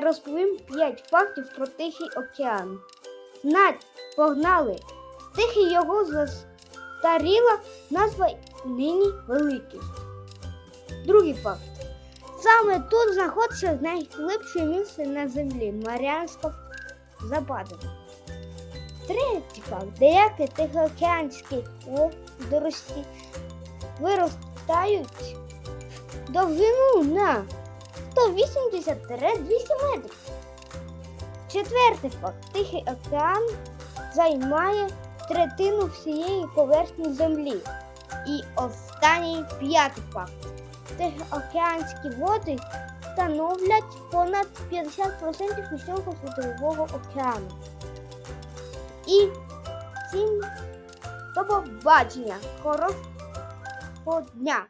вам 5 фактів про Тихий океан. Нать, погнали! Тихий його застаріла назва нині великий. Другий факт. Саме тут знаходиться найглибше місце на землі Маріанська Западина. Третій факт. Деякі тихоокеанські водорості виростають довжину на 180-200 метрів. Четвертий факт. Тихий океан займає третину всієї поверхні землі. І останній п'ятий факт. Тихоокеанські води становлять понад 50% усього світового океану. І всім до побачення. Хорошого дня!